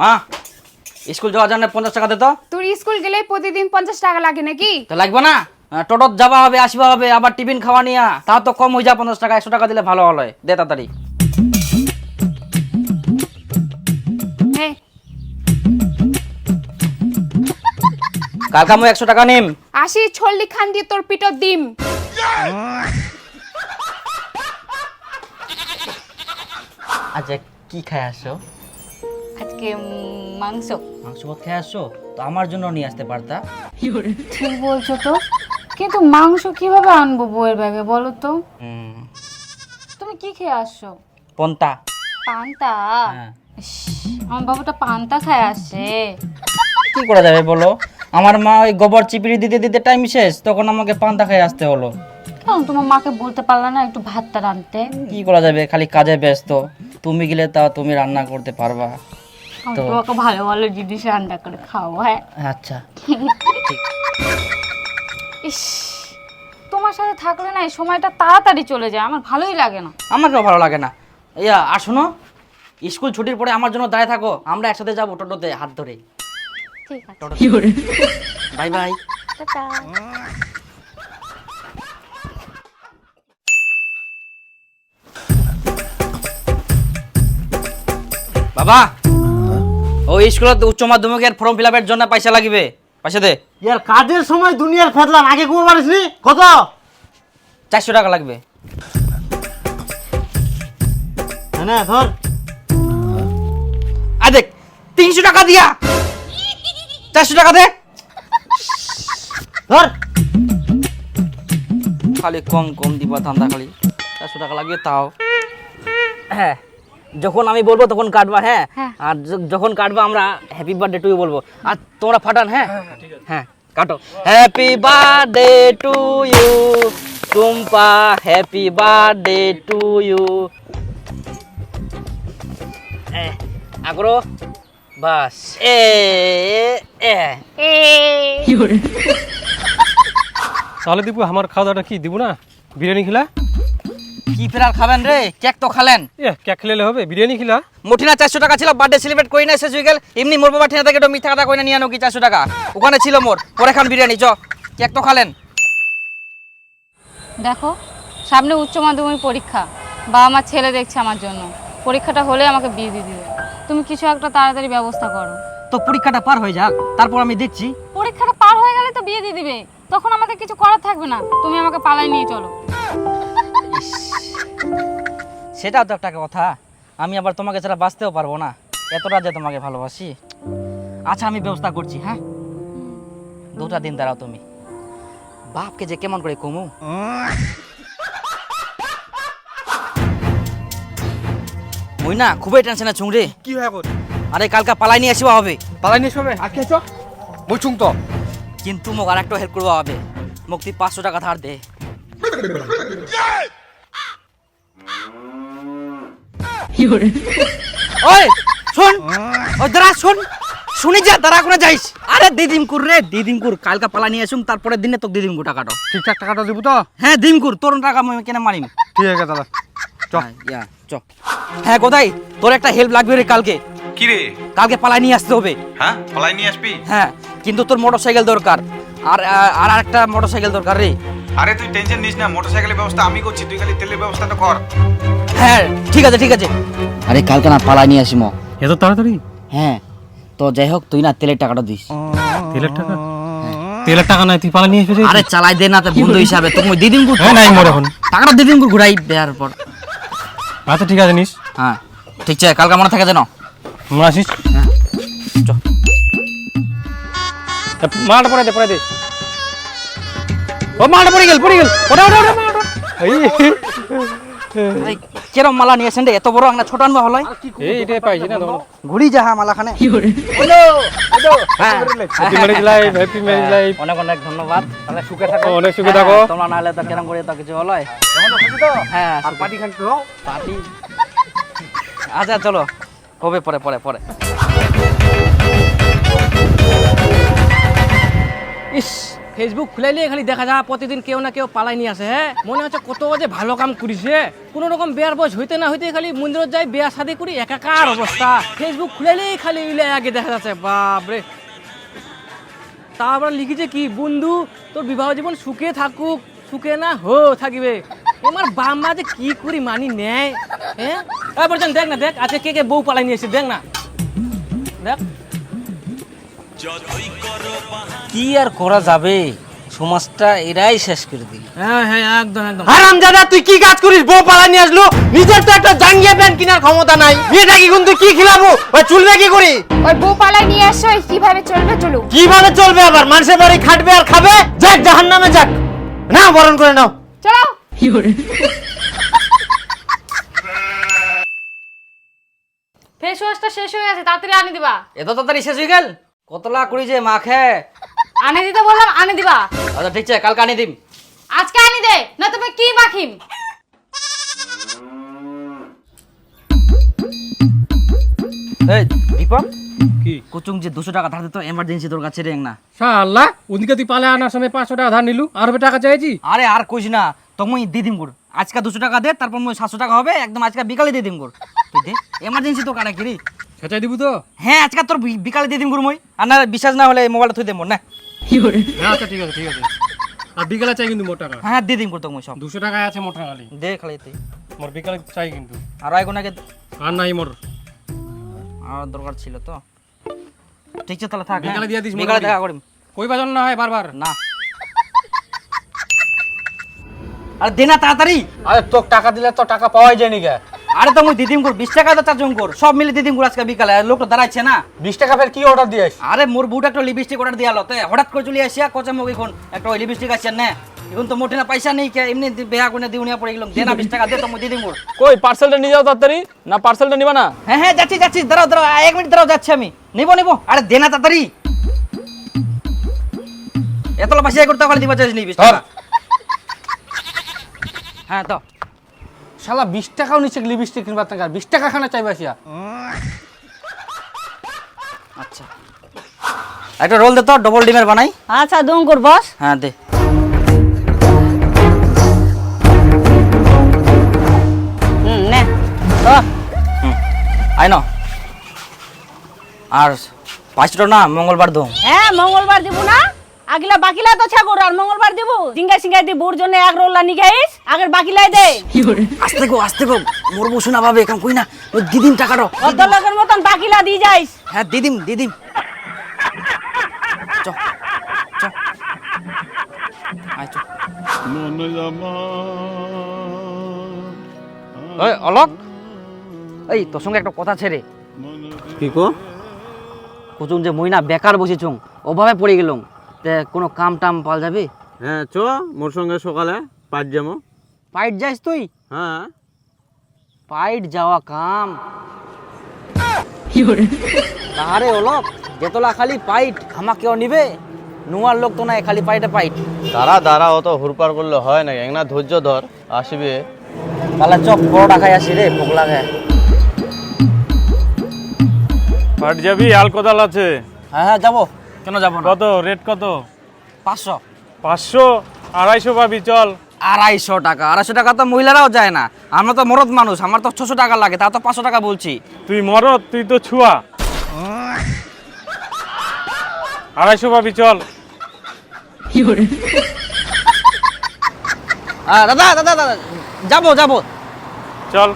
মা স্কুল যাওয়ার জন্য পঞ্চাশ টাকা দে তো। তোর স্কুল গেলেই প্রতিদিন পঞ্চাশ টাকা লাগে নাকি? তো লাগবে না? টোটোত যাবা হবে আসবা হবে আবার টিফিন খাওয়া নিয়া। তা তো কম হয়ে যা পঞ্চাশ টাকা একশো টাকা দিলে ভালো হলো। দে তাড়াতাড়ি। কালকে আমি একশো টাকা নিম। আসি ছল্লি খান দিয়ে তোর পিঠর দিম। আচ্ছা কি খাই আসছো আজকে মাংস। মাংস ভাত খাই আসছো? তো আমার জন্য নিয়ে আসতে পারতা। ঠিক বলছো তো। কিন্তু মাংস কীভাবে আনব বউয়ের ব্যাগে বলো তো? তুমি কি খেয়ে আসছো? পন্তা। পান্তা? হ্যাঁ। ইস, আমার বাবুটা পান্তা খায় আসে। কি করা যাবে বলো? আমার মা ওই গোবর চিপিড়ি দিতে দিতে টাইম শেষ তখন আমাকে পান্তা খেয়ে আসতে হলো। কেন তোমার মাকে বলতে পারলা না একটু ভাতটা রাঁধতে। কি করা যাবে? খালি কাজে ব্যস্ত। তুমি গেলে তাও তুমি রান্না করতে পারবা। তো- তোমাকে ভালো ভালো জিনিস রান্না করে খাও হ্যাঁ? আচ্ছা। ইস তোমার সাথে থাকলে না এই সময়টা তাড়াতাড়ি চলে যায় আমার ভালোই লাগে না। আমাকেও ভালো লাগে না। ইয়া আর শোনো স্কুল ছুটির পরে আমার জন্য দাঁড়িয়ে থাকো আমরা একসাথে যাব টোটোতে হাত ধরে। ঠিক আছে। Bye bye. টাটা। বাবা! ওই স্কুলত উচ্চ মাধ্যমিকের ফর্ম ফিল আপের জন্য পয়সা লাগবে। পয়সা দে। ইয়ার কাজের সময় দুনিয়ার ফেদলাম আগে ঘুমো পারিসনি কত? চারশো টাকা লাগবে। হ্যাঁ না ধর। আর দেখ তিনশো টাকা দিয়া। চারশো টাকা দে। ধর। খালি কম কম দিবা ধান্দা খালি। চারশো টাকা লাগবে তাও। হ্যাঁ। যখন আমি বলব তখন কাটবা হ্যাঁ? হ্যাঁ। আর যখন কাটবা আমরা হ্যাপি বার্থডে টু ইউ বলব। আর তোমরা ফাটান হ্যাঁ? হ্যাঁ কাটো। Happy birthday to you Tumpa. Happy birthday to you আগরো বাস। এ এ এ। তাহলে দিব আমার খাওয়া দাওয়াটা কি? দিব না? বিরিয়ানি খিলা? কি ফেরার খাবেন রে? কেক তো খালেন। এ কে খেলে হবে বিরিয়ানি খিলা। মুঠিনা চারশো টাকা ছিল বার্থডে সেলিব্রেট করি না শেষ হয়ে গেল। এমনি মোর বাবা ঠিনা থেকে একটু মিথ্যা কথা কইনা নিয়ে আনো কি চারশো টাকা? ওখানে ছিল মোর পরে খান বিরিয়ানি চ। কেক তো খালেন। দেখো সামনে উচ্চ মাধ্যমিক পরীক্ষা। বা আমার ছেলে দেখছে আমার জন্য। পরীক্ষাটা হলে আমাকে বিয়ে দিয়ে দিবে। তুমি কিছু একটা তাড়াতাড়ি ব্যবস্থা করো। তো পরীক্ষাটা পার হয়ে যাক তারপর আমি দেখছি। পরীক্ষাটা পার হয়ে গেলে তো বিয়ে দিয়ে দিবে। তখন আমাদের কিছু করার থাকবে না। তুমি আমাকে পালাই নিয়ে চলো। সেটাও তো একটা কথা। আমি আবার তোমাকে ছাড়া বাঁচতেও পারব না। এতটা যে তোমাকে ভালোবাসি। আচ্ছা আমি ব্যবস্থা করছি হ্যাঁ? দুটা দিন দাঁড়াও তুমি। বাপকে যে কেমন করে কমু। ওই না খুবই টেনশনে ছুং রে। কি হয় এখন আরে কালকে পালাই নিয়ে আসবা হবে। পালাই নিয়ে সবে আজকে চ বলছুং তো। কিন্তু মোক আর একটা হেল্প করবা হবে। মোক তুই পাঁচশো টাকা ধার দে। ওই শোন ওই দাঁড়া শোন শুনি যা দাঁড়া করে যাইস। আরে দিদিম কুর রে দিদিম কুর কালকে পালা নিয়ে আসুম তারপরের দিনে তোকে দিদিম কুর টাকাটা ঠিকঠাক টাকাটা দিব তো? হ্যাঁ দিম কুর তোর টাকা আমি কেন মারিম। ঠিক আছে দাদা। চ। হ্যাঁ, ইয়া চ। হ্যাঁ কোথায়? তোর একটা হেল্প লাগবে রে কালকে। কি রে? কালকে পালাই নিয়ে আসতে হবে। হ্যাঁ পালাই নিয়ে আসবি? হ্যাঁ কিন্তু তোর মোটর সাইকেল দরকার। আর আর একটা মোটর সাইকেল দরকার রে। আরে তুই টেনশন নিস না মোটরসাইকেলের ব্যবস্থা আমি করছি তুই খালি তেলের ব্যবস্থাটা কর। হ্যাঁ ঠিক আছে ঠিক আছে। আরে কালকে না পালাই নিয়ে আসিম। এত তাড়াতাড়ি? হ্যাঁ তো যাই হোক তুই না তেলের টাকাটা দিস। তেলের টাকা? তেলের টাকা নাই তুই পালাই নিয়ে এসে আরে চালাই দে না তো বন্ধু হিসাবে। তুমি দিদিন গুড় হ্যাঁ নাই মোর এখন। টাকাটা দিদিন গুড় ঘুরাই দেওয়ার পর। আচ্ছা ঠিক আছে নিস। হ্যাঁ ঠিক আছে কালকে মনে থাকে যেন। মনে আসিস? চ। মালটা পরে দে পরে দে। ও মালটা পড়ে গেল পড়ে গেল। ওটা ওটা ওটা এই, কেরম মালা নিয়ে আসেন রে? এত বড় একটা ছোট আনবা হলাই এই এটা পাইছি না তখন ঘুরি যা হ্যাঁ মালা খানে হ্যাঁ, happy marriage life happy marriage life অনেক অনেক ধন্যবাদ। তাহলে সুখে থাকো। অনেক সুখে হ্যাঁ, থাকো। তোমরা না হলে তো কেরম করে তো কিছু হলয়। হ্যাঁ আর পাটি খান তো? পার্টি? আচ্ছা চলো। হবে পরে পরে পরে। ইস ফেসবুক খুলাইলে খালি দেখা যায়, প্রতিদিন কেউ না কেউ পালাই নিয়ে আসে হ্যাঁ? মনে হচ্ছে কত যে ভালো কাম করিছে। কোনো রকম বিয়ার বয়স হইতে না হইতে খালি মন্দিরত যাই, বিয়া শাদি করি, একাকার অবস্থা। ফেসবুক খুলাইলেই খালি আগে দেখা যাচ্ছে, বাপরে। তারপর লিখেছে কি, বন্ধু, তোর বিবাহ জীবন সুখে থাকুক, সুখে না হো থাকিবে। আমার বাম্মা যে কি করি মানি নেয় হ্যাঁ? এবার দেখ না, দেখ, আজকে কে কে বউ পালাই নিয়ে এসে দেখ না। দেখ। কি আর করা যাবে? সমাজটা এরাই শেষ করে দিল। হ্যাঁ হ্যাঁ একদম একদম। হারাম দাদা তুই কি কাজ করিস? বউ পালা নিয়ে আসলো। নিজের তো একটা জাঙ্গিয়া প্যান্ট কেনার ক্ষমতা নাই। কি কিন্তু কি খিলাবো? ওই চুলবে কি করি? ওই বউ নিয়ে আসো কীভাবে চলবে চলুক। কীভাবে চলবে আবার? মানুষের বাড়ি খাটবে আর খাবে? যাক জাহান নামে যাক। না বরণ করে নাও। চলো। ফেস ওয়াশটা শেষ হয়ে গেছে তাড়াতাড়ি আনি দিবা। এত তাড়াতাড়ি শেষ হয়ে গেল? কতলা করি যে মাখে আনি দিতে বললাম আনি দিবা। আচ্ছা ঠিক আছে কালকে আনি দিম। আজকে আনি দে না তুমি কি মাখিম? এই দীপক? কি? কুচুং যে দুশো টাকা ধার দিত এমার্জেন্সি তোর কাছে রেং না শালা ওদিকে তুই পালে আনার সময় পাঁচশো টাকা ধার নিলু আর টাকা চাইছি? আরে আর কইস না তুমি দিয়ে দিম গুড়। আজকে দুশো টাকা দে তারপর মই সাতশো টাকা হবে একদম আজকে বিকালে দিয়ে দিম গুড়। তুই দে এমার্জেন্সি তো কাটা কিরি সেটাই দিব তো? হ্যাঁ আজকে তোর বিকালে দিয়ে গুড় আর না বিশ্বাস না হলে মোবাইলটা থুই দেবো না? হ্যাঁ আচ্ছা ঠিক আছে ঠিক আছে। আর বিকালে চাই কিন্তু মোট টাকা হ্যাঁ দিয়ে তোকে মই সব। দুশো টাকায় আছে মোট টাকা খালি। দে খালি তুই মোর বিকালে চাই কিন্তু। আর এগুনাকে আর নাই মোর। আর দরকার ছিল তো। ঠিক আছে তাহলে থাক হ্যাঁ। বিকালে দিয়ে দিস বিকালে দেখা করিম। কই বাজন না হয় বারবার? না। আরে দে না তাড়াতাড়ি। আরে তোর টাকা দিলে তো টাকা পাওয়াই যায়নি কে আরে তো মুই দিদিম কর বিশ টাকা তো চার্জং কর সব মিলে দিদিম কর আজকে বিকালে লোকটা দাঁড়াচ্ছে না। বিশ টাকা ফের কি অর্ডার দিয়েছ আরে মোর বুট একটা লিপস্টিক অর্ডার দিয়ালো তো হঠাৎ করে চলে আসিয়া কচা মুখ এখন একটা ওই লিপস্টিক আছে না। এখন তো মোটে না পয়সা নেই কে এমনি বেয়া করে দিউনিয়া পড়ে গেলাম দে না বিশ টাকা দে তো মুই দিদিম কই পার্সেলটা নিয়ে যাও তাড়াতাড়ি না পার্সেলটা নিবা না? হ্যাঁ হ্যাঁ যাচ্ছি যাচ্ছি দাঁড়াও দাঁড়াও এক মিনিট দাঁড়াও যাচ্ছি আমি। নিবো নিবো আরে দে না তাড়াতাড়ি। এতলা পয়সা করতে পারলে দিবা চাইছিস নি বিশ টাকা। হ্যাঁ তো। শালা বিশ টাকাও নিচে লিপস্টিক কিনবার টাকা বিশ টাকা খানা চাইবে আসিয়া। আচ্ছা। একটা রোল দে তো ডবল ডিমের বানাই। আচ্ছা দঙ্কুর বস। হ্যাঁ দে। হুম নে। তো আই ন আর পাঁচটা না মঙ্গলবার দো হ্যাঁ মঙ্গলবার দিব না। আগিলা বাকিলা তো ছাগর আর মঙ্গলবার দিব? সিঙ্গা সিঙ্গা দি বুর জন্য এক রোল্লা নিগাইস আগের বাকিলাই দে। আস্তে গো আস্তে গো মোর বসু না ভাবে এখন কই না ওই দিদিম টাকাটা অর্ধ লোকের মতন বাকিলা দি যাইস। হ্যাঁ দিদিম দিদিম। চ চ। আয় চ। ওই অলক। এই তোর সঙ্গে একটা কথা ছেড়ে। কি কো? কুচুং যে মই না বেকার বসেছুং অভাবে পড়ে গেলুম। তে কোনো কাম টাম পাল যাবে? হ্যাঁ চ মোর সঙ্গে সকালে পাঁচ যাব। পাইট যাস তুই? হ্যাঁ। পাইট যাওয়া কাম। তাহারে অলক যেতলা খালি পাইট আমা কেউ নিবে? নোয়ার লোক তো নাই খালি পাইটে পাইট। দাঁড়া দাঁড়া অত হুরপার করলে হয় না একটা ধৈর্য ধর আসবে। তাহলে চপ বড়টা খাই আসি রে ভোগ লাগে পাট যাবি আল কোদাল আছে। হ্যাঁ হ্যাঁ যাব। কেন যাব না? কত? রেট কত? পাঁচশো। পাঁচশো? আড়াইশো পাবি চল। আড়াইশো টাকা। আড়াইশো টাকা তো মহিলারাও যায় না। আমরা তো মরদ মানুষ আমার তো ছশো টাকা লাগে তা তো পাঁচশো টাকা বলছি। তুই মরদ তুই তো ছুয়া। আড়াইশো পাবি চল। আহ, দাদা দাদা দাদা যাব যাব। চল।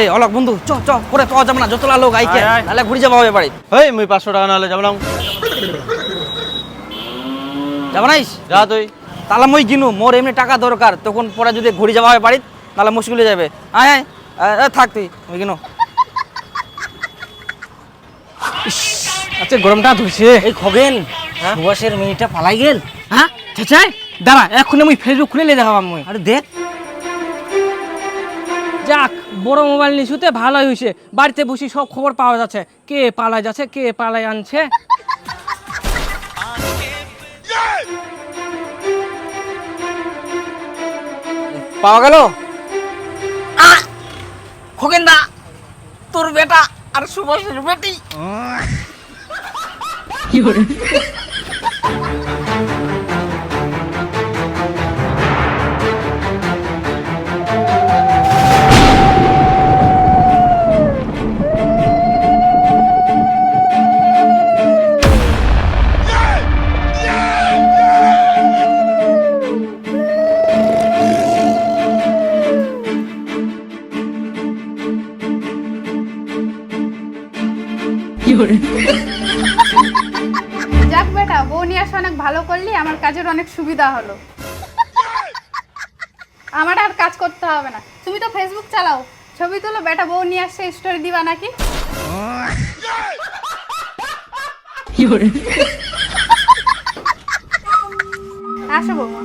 এই অলক বন্ধু চ চ করে পাওয়া যাবে না যতলা লোক আইকে আয়, আয়। নাহলে ঘুরে যাব হবে বাড়ি। হেই মুই পাঁচশো টাকা নাহলে যাবলাম যাব নাইস? যা তুই। তাহলে মই কিনু মোর এমনি টাকা দরকার তখন পরে যদি ঘুরে যাওয়া হয় তাহলে মুশকিল হয়ে যাবে। আয় আয় থাক তুই কিনু আচ্ছা গরমটা ধরছে। এই খগেন সুভাষের মিনিটটা পালাই গেল? হ্যাঁ? চেঁচাই দাঁড়া এক্ষুনি মুই ফেসবুক খুলে দেখাবাম মুই আরে দেখ। যাক বড় মোবাইল নিছুতে ভালোই হয়েছে বাড়িতে বসে সব খবর পাওয়া যাচ্ছে। কে পালাই যাচ্ছে কে পালাই আনছে? পাওয়া গেল? খোকেন্দা দা তোর বেটা আর সুভাষের বেটি। যাক বেটা বউ নিয়ে আসা অনেক ভালো করলি আমার কাজের অনেক সুবিধা হলো। আমার আর কাজ করতে হবে না। তুমি তো ফেসবুক চালাও। ছবি তুলো বেটা বউ নিয়ে আসছে স্টোরি দিবা নাকি? আসো বৌমা।